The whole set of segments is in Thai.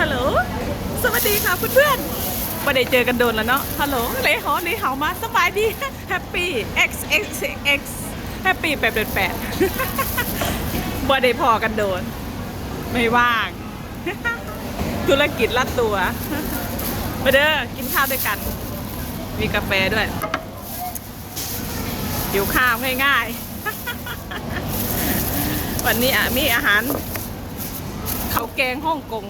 ฮัลโหล สวัสดีค่ะเพื่อนๆไม่ได้เจอกันโดนแล้วเนาะ ฮัลโหลเลยหอเลยเหามาสบายดี แฮปปี้ x x x แฮปปี้แปดแปดแปดบ่ได้พอกันโดน ไม่ว่าง ธุรกิจลัดตัวมาเด้อ กินข้าวด้วยกัน มีกาแฟด้วยหิวข้าวง่ายๆ วันนี้มีอาหาร ข้าวแกงฮ่องกง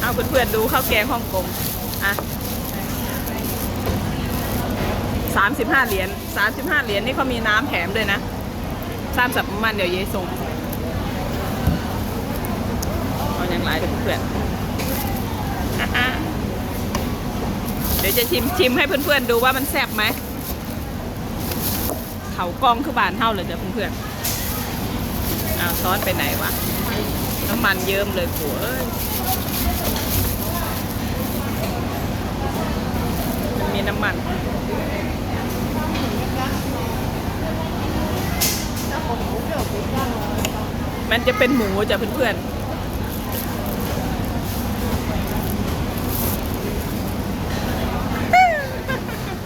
เอาเพื่อนๆดูข้าวแกงฮ่องกง อะสามสิบห้าเหรียญสามสิบห้าเหรียญนี่เขามีน้ำแถมด้วยนะสามสับมันเดี๋ยวเยส่งเอาอย่างไรเดี๋ยวเพื่อนๆเดี๋ยวจะชิมชิมให้เพื่อนๆดูว่ามันแซ่บไหมเขากล้องคือบานเท่าเลยจ้ะเพื่อนๆ เอาซอสไปไหนวะ น้ำมันเยิ้มเลยผัวเอ้ยมันมีน้ำมันมันจะเป็นหมูจ้ะเพื่อนๆ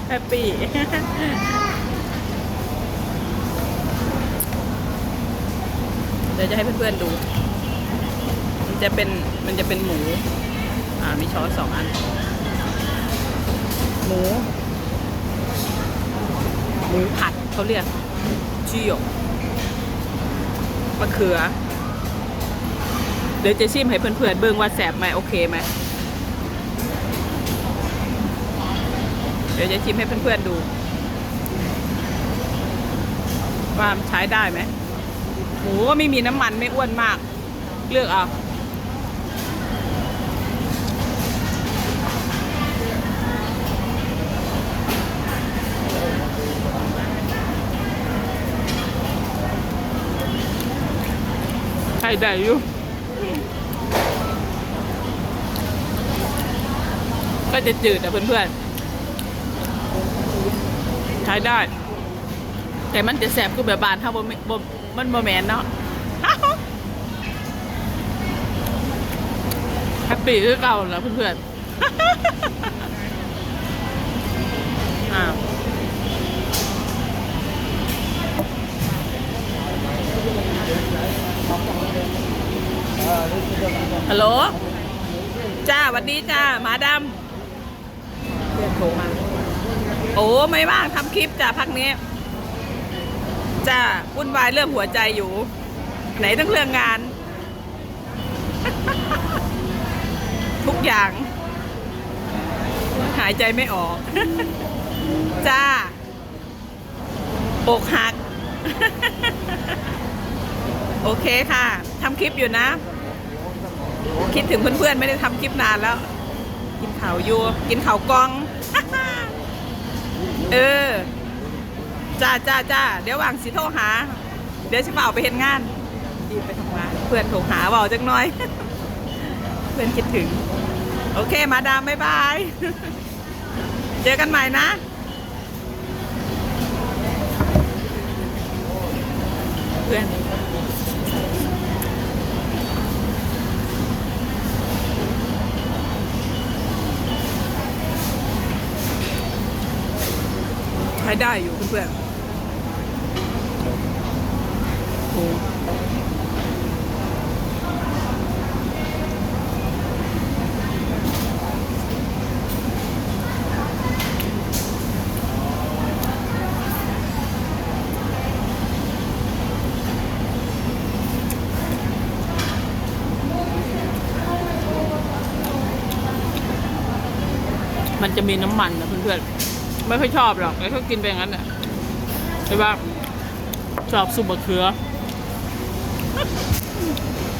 แฮปปี้ ดี๋ยวจะให้เพื่อนๆดู มันจะเป็นมันจะเป็นหมู อ่ามีช้อนสองอัน หมู หมูผัดเขาเรียกชิโยมะเขือ เดี๋ยวจะชิมให้เพื่อนๆเบิ่งว่าแสบไหมโอเคไหมเดี๋ยวจะชิมให้เพื่อนๆดูว่ามใช้ได้ไหม หมูก็ไม่มีน้ำมันไม่อ้วนมาก เลือกเอาใช่ได้อยู่ก็จะจืดอะเพื่อนๆใช้ได้ แต่มันจะแสบคือแบบบานถ้าบ่มีบ่ มันบ่แมนเนาะแฮปปี้คือเก่าแล้วเพื่อนๆอ้าวฮัลโหล จ้าวัดดีจ้าหมาดำเพื่อนโทรมาโอ้ไม่ว่างทำคลิปจ้าพักนี้ จ้าวุ่นวายเรื่องหัวใจอยู่ ไหนต้งเรื่องงาน ทุกอย่าง หายใจไม่ออก จ้าอกหัก โอเคค่ะทำคลิปอยู่นะ คิดถึงเพื่อนๆ ไม่ได้ทำคลิปนานแล้ว กินข่าวอยู่ กินข่าวกล้อง เออ จ้าจ้าจ้าเดี๋ยววางสิโทรหา เดี๋ยวชิบ่าไปเห็นงานดีไปทำงานเพื่อนโทรหาเบาจังน้อย เพื่อนคิดถึง โอเคมาดามบ๊ายบาย เจอกันใหม่นะเพื่อนใช้ได้อยู่เพื่อนๆ โอ้มันจะมีน้ำมันนะเพื่อนๆ ไม่ค่อยชอบหรอกแต่เขากินไปอย่างนั้นแหละแต่ว่าชอบซุปบะเขือ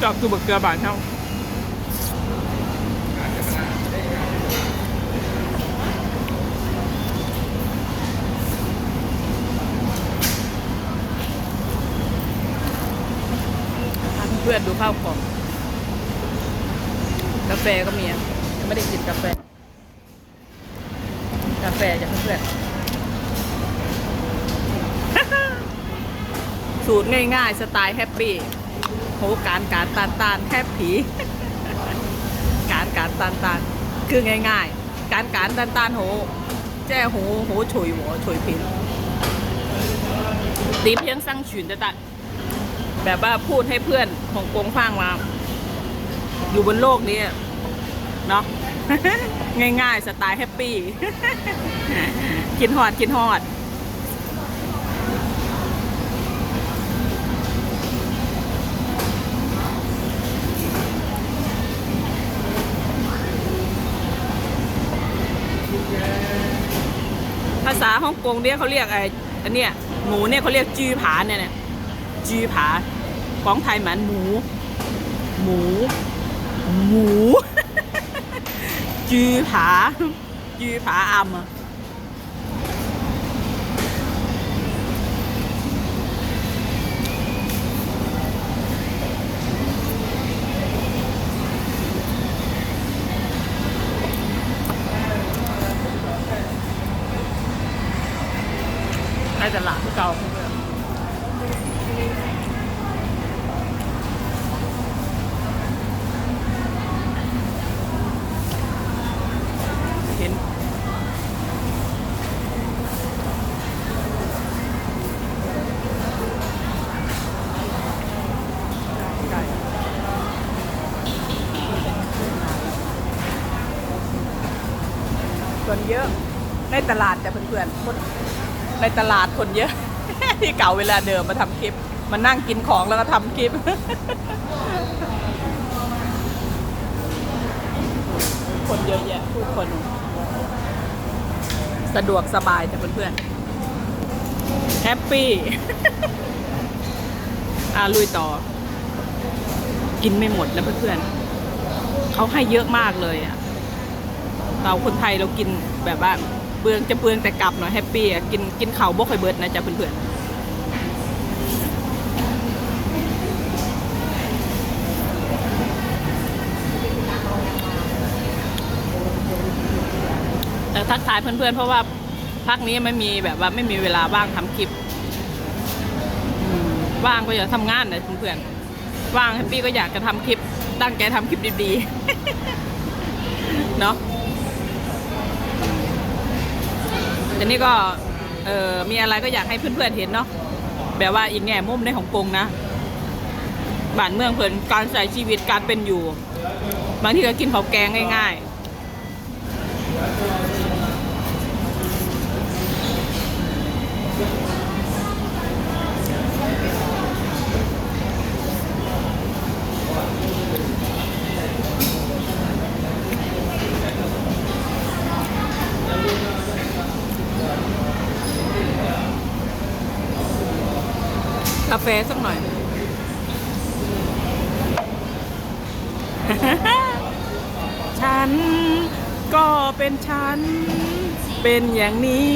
ชอบซุปบะเขือบานเท่าเพื่อนดูข้าวกล่องกาแฟก็มีอะยังไม่ได้กินกาแฟ กาแฟจากเพื่อนสูตรง่ายๆ สไตล์แฮปปี้ โหการการตานตานแฮปปี้การการตานตานคือง่าย ๆ การการตานตานโหแจ้โหโหฉุยหัวฉุยผินตีเพียงสร้างฉุนแต่ตัดแบบว่าพูดให้เพื่อนของกงฟังมา อยู่บนโลกนี้อะเนาะง่ายๆ สไตล์แฮปปี้กินฮอดกินฮอด ษาฮ่องกงเนี่ยเขาเรียกไอ้อันเนี้ยหมูเนี่ยเขาเรียกจือผาเนี่ยเนี่ยจือผาของไทยเหมือนหมู หมู หมูจือผาจือผาอำอะ ในตลาดที่เก่าเห็นคนเยอะในตลาดจะเพื่อนๆคน ในตลาดคนเยอะ ที่เก่าเวลาเดิมมาทำคลิป มานั่งกินของแล้วก็ทำคลิป คนเยอะแยะผู้คน สะดวกสบายจ้ะเพื่อนๆแฮปปี้อ่าลุยต่อ กินไม่หมดแล้วเพื่อนๆเขาให้เยอะมากเลยอะเราคนไทยเรากินแบบว่า เปลืองจะเปลืองแต่กลับหน่อยแฮปปี้อะกินกินข่าวบ่ค่อยเบิดนะจ๊ะเพื่อนๆแต่ทักทายเพื่อนๆ เพราะว่าพักนี้ไม่มีแบบว่าไม่มีเวลาว่างทำคลิปว่างก็อยากทำงานนะเพื่อนๆว่างแฮปปี้ก็อยากจะทำคลิป ตั้งใจทำคลิปดีๆ เนาะ แต่นี่ก็เออมีอะไรก็อยากให้เพื่อนๆเห็นเนาะแบบว่าอีกแง่มุมในของกงนะบ้านเมืองเพิ่นการใช้ชีวิตการเป็นอยู่ บางทีก็กินข้าวแกงง่าย ๆ กาแฟสักหน่อย ฉันก็เป็นฉัน เป็นอย่างนี้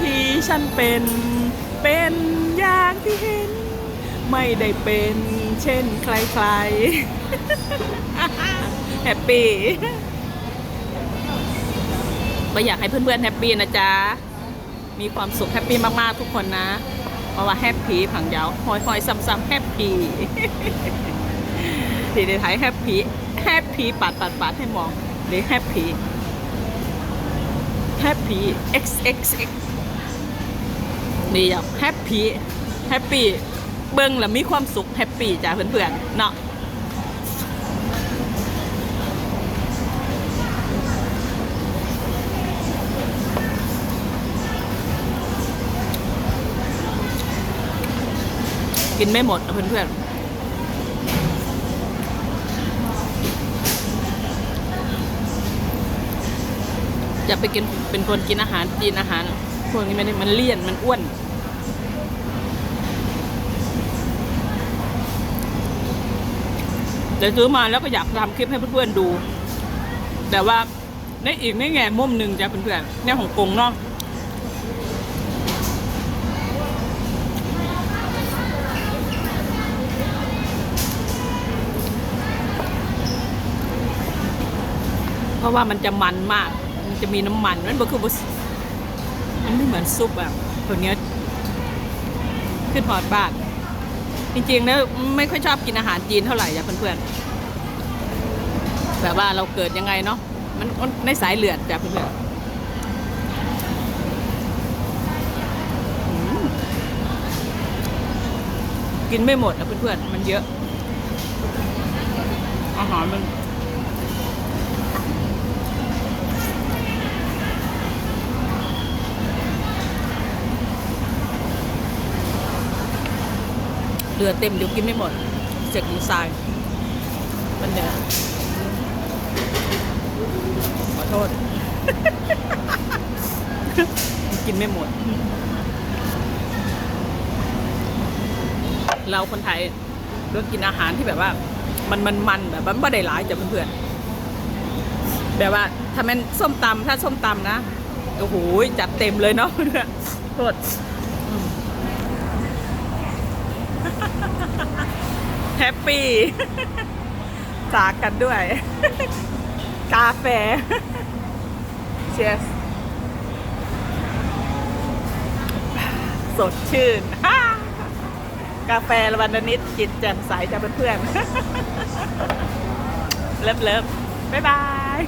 ที่ฉันเป็น เป็นอย่างที่เห็น ไม่ได้เป็นเช่นใครๆแฮปปี้ก็อยากให้เพื่อนๆแฮปปี้นะจ๊ะ มีความสุขแฮปปี้มากๆทุกคนนะเพ ราะว่าแฮปปี้ผังยาวหอยๆซ้ำๆแฮปปี้ดีในไทยแฮปปี้แฮปปี้ปัดปัดปัดให้มองหรือแฮปปี้แฮปปี้ x x x นี่อะแฮปปี้แฮปปี้เบิ้งแล้วมีความสุขแฮปปี้จ้าเพื่อนๆเนาะ กินไม่หมดนะเพื่อนๆอย่าไปกินเป็นคนกินอาหารกินอาหารพวกนี้มันมันเลี่ยนมันอ้วนแต่ซื้อมาแล้วก็อยากทำคลิปให้เพื่อนๆดู แต่ว่าในอีกในแง่มุมหนึ่งจ้ะเพื่อนๆในของกงเนาะ เพราะว่ามันจะมันมาก มันจะมีน้ำมัน มันคือมันไม่เหมือนซุปอะคนเนี้ยขึ้นหอดบ้านจริงๆนะไม่ค่อยชอบกินอาหารจีนเท่าไหร่จ้ะเพื่อนๆแบบว่าเราเกิดยังไงเนาะมันในสายเลือดจ้ะเพื่อนๆกินไม่หมดนะเพื่อนๆ มันเยอะ อาหารมัน เรือเต็มเดี๋ยวกินไม่หมดเจ็กดีไซน์มันเหนื่อยขอโทษ กินไม่หมด เราคนไทยก็กินอาหารที่แบบว่า มันมันมันแบบว่าไม่ได้หลายจ้ะเพื่อนๆแบบว่า ถ้ามันส้มตำถ้าส้มตำนะ โอ้โหจัดเต็มเลยเนาะโทษ แฮปปี้จากกันด้วย กาแฟเชียสสดชื่น กาแฟละวันนิดจิตแจ่มใสจากเพื่อน เลิฟเลิฟบ๊ายบาย